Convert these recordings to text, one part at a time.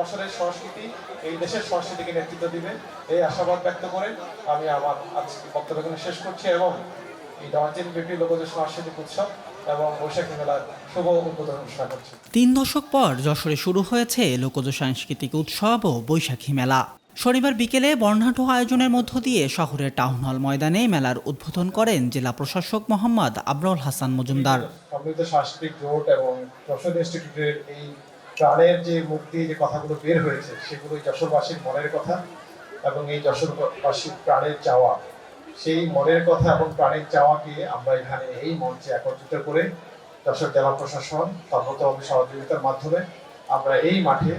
যশোরের সংস্কৃতি এই দেশের সংস্কৃতিকে নেতৃত্ব দিবে এই আশাবাদ ব্যক্ত করে আমি আমার আজকে বক্তব্য এখানে শেষ করছি এবং তিন দশক পর যশোরে শুরু হয়েছে লোকজ সাংস্কৃতিক উৎসব ও বৈশাখী মেলা। শনিবার বিকেলে বর্ণাঢ্য আয়োজনের মধ্য দিয়ে শহরের টাউন হল ময়দানে মেলার উদ্বোধন করেন জেলা প্রশাসক মোহাম্মদ আবরুল হাসান মজুমদার। সাংস্কৃতিক জোট এবং ইনস্টিটিউটের এই প্রাণের যে মুক্তি যে কথাগুলো বের হয়েছে, সেগুলো যশোরবাসীর মনের কথা এবং এই যশোরবাসীর প্রাণের চাওয়া। সেই মনের কথা এবং প্রাণের চাওয়াকে আমরা এখানে এই মঞ্চে একত্রিত করে যশোর জেলা প্রশাসন, সর্বতভাবে সহযোগিতার মাধ্যমে আমরা এই মাঠে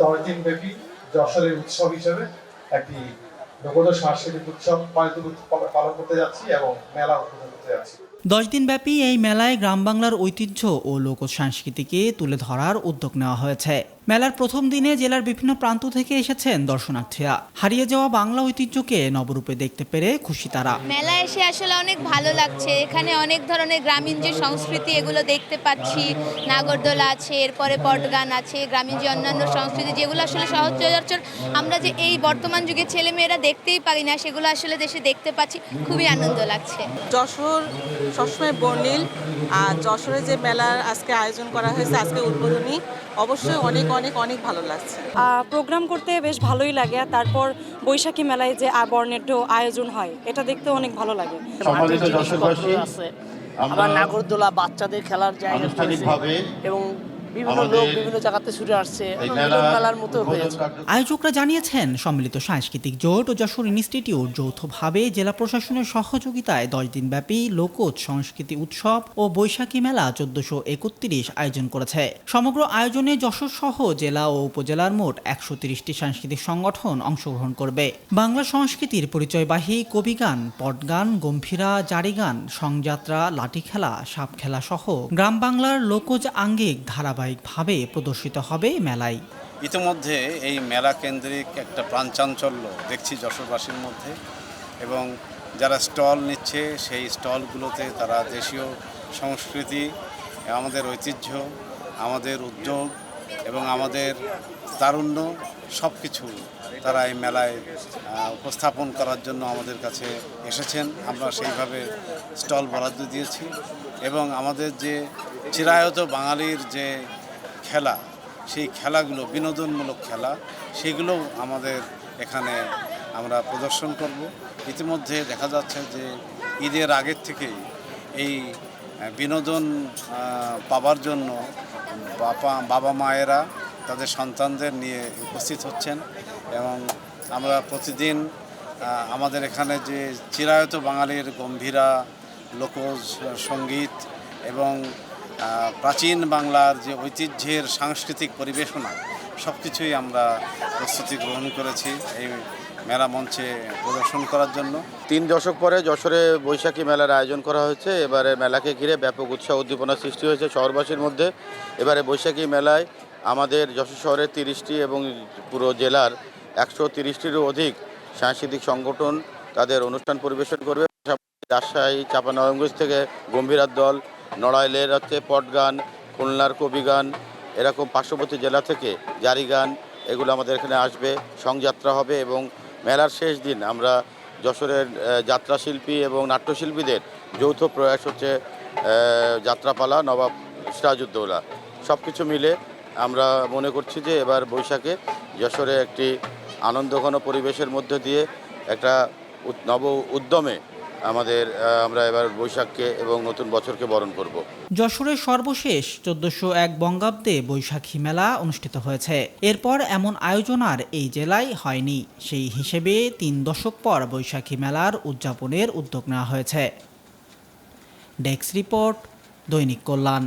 দশ দিন ব্যাপী যশোরের উৎসব হিসেবে একটি লোকজ সাংস্কৃতিক উৎসব পালন করতে যাচ্ছি এবং মেলা উদ্বোধন করতে যাচ্ছি। দশ দিনব্যাপী এই মেলায় গ্রাম বাংলার ঐতিহ্য ও লোক সংস্কৃতিকে তুলে ধরার উদ্যোগ নেওয়া হয়েছে। মেলার প্রথম দিনে জেলার বিভিন্ন প্রান্ত থেকে এসেছেন দর্শনার্থীরা। হারিয়ে যাওয়া বাংলা ঐতিহ্যকে নবরূপে দেখতে পেরে খুশি তারা। মেলা এসে আসলে অনেক ভালো লাগছে। এখানে অনেক ধরনের গ্রামীণ যে সংস্কৃতি এগুলো দেখতে পাচ্ছি। নাগরদোলা আছে এরপরে পটগান আছে গ্রামীণ যে অন্যান্য সংস্কৃতি যেগুলো আসলে সহজ সহচরাচর আমরা যে এই বর্তমান যুগের ছেলেমেয়েরা দেখতেই পারি না সেগুলো আসলে দেশে দেখতে পাচ্ছি। খুবই আনন্দ লাগছে। যশোর সবসময় বর্ণিল। আর যশোরে যে মেলার আজকে আয়োজন করা হয়েছে আজকে উদ্বোধনী অবশ্যই অনেক অনেক অনেক ভালো লাগছে। প্রোগ্রাম করতে বেশ ভালোই লাগে আর তারপর বৈশাখী মেলায় যে আ- বর্ণাঢ্য আয়োজন হয় এটা দেখতে অনেক ভালো লাগে। আবার নাগরদোলা বাচ্চাদের খেলার জায়গা এবং বিভিন্ন লোক বিভিন্ন জায়গাতে ছুটে আসছে মেলার মতো হয়েছে আয়োজকরা জানিয়েছেন সম্মিলিত সাংস্কৃতিক জোট ও যশোর ইনস্টিটিউট যৌথভাবে জেলা প্রশাসনের সহযোগিতায় দশ দিনব্যাপী লোকজ সংস্কৃতি উৎসব ও বৈশাখী মেলা চোদ্দশো একত্রিশ আয়োজন করেছে। সমগ্র আয়োজনে যশোর সহ জেলা ও উপজেলার মোট একশো তিরিশটি সাংস্কৃতিক সংগঠন অংশগ্রহণ করবে। বাংলা সংস্কৃতির পরিচয়বাহী কবিগান পটগান গম্ভীরা জারিগান সংযাত্রা লাঠি খেলা সাপ খেলা সহ গ্রাম বাংলার লোকজ আঙ্গিক ধারাবাহিকভাবে প্রদর্শিত হবে মেলায়। ইতিমধ্যে এই মেলা কেন্দ্রিক একটা প্রাণচাঞ্চল্য দেখছি যশোরবাসীর মধ্যে এবং যারা স্টল নিচ্ছে সেই স্টলগুলোতে তারা দেশীয় সংস্কৃতি, আমাদের ঐতিহ্য, আমাদের উদ্যোগ এবং আমাদের তারুণ্য সব কিছু তারা এই মেলায় উপস্থাপন করার জন্য আমাদের কাছে এসেছেন। আমরা সেইভাবে স্টল বরাদ্দ দিয়েছি এবং আমাদের যে চিরায়ত বাঙালির যে খেলা, সেই খেলাগুলো, বিনোদনমূলক খেলা সেগুলোও আমাদের এখানে আমরা প্রদর্শন করব। ইতিমধ্যে দেখা যাচ্ছে যে ঈদের আগের থেকেই এই বিনোদন পাবার জন্য বাবা বাবা মায়েরা তাদের সন্তানদের নিয়ে উপস্থিত হচ্ছেন এবং আমরা প্রতিদিন আমাদের এখানে যে চিরায়ত বাঙালির গম্ভীরা লোকজ সংগীত এবং প্রাচীন বাংলার যে ঐতিহ্যের সাংস্কৃতিক পরিবেশনা সব কিছুই আমরা প্রস্তুতি গ্রহণ করেছি এই মেলা মঞ্চে প্রদর্শন করার জন্য। তিন দশক পরে যশোরে বৈশাখী মেলার আয়োজন করা হয়েছে। এবারে মেলাকে ঘিরে ব্যাপক উৎসাহ উদ্দীপনা সৃষ্টি হয়েছে শহরবাসীর মধ্যে। এবারে বৈশাখী মেলায় আমাদের যশোর শহরের তিরিশটি এবং পুরো জেলার একশো তিরিশটিরও অধিক সাংস্কৃতিক সংগঠন তাদের অনুষ্ঠান পরিবেশন করবে। রাজশাহী চাপানগঞ্জ থেকে গম্ভীরার দল, নড়াইলের হচ্ছে পটগান, খুলনার কবিগান, এরকম পার্শ্ববর্তী জেলা থেকে জারি গান এগুলো আমাদের এখানে আসবে, সংযাত্রা হবে এবং মেলার শেষ দিন আমরা যশোরের যাত্রাশিল্পী এবং নাট্যশিল্পীদের যৌথ প্রয়াস হচ্ছে যাত্রাপালা, নবাব সিরাজউদ্দৌলা। সব কিছু মিলে আমরা মনে করছি যে এবার বৈশাখে যশোরে একটি আনন্দঘন পরিবেশের মধ্যে দিয়ে একটা নব উদ্যমে আমাদের আমরা এবার বৈশাখকে এবং নতুন বছরকে বরণ করব। যশোরের সর্বশেষ চোদ্দশো এক বঙ্গাব্দে বৈশাখী মেলা অনুষ্ঠিত হয়েছে। এরপর এমন আয়োজন আর এই জেলায় হয়নি। সেই হিসেবে তিন দশক পর বৈশাখী মেলার উদযাপনের উদ্যোগ নেওয়া হয়েছে। ডেস্ক রিপোর্ট দৈনিক কল্যাণ।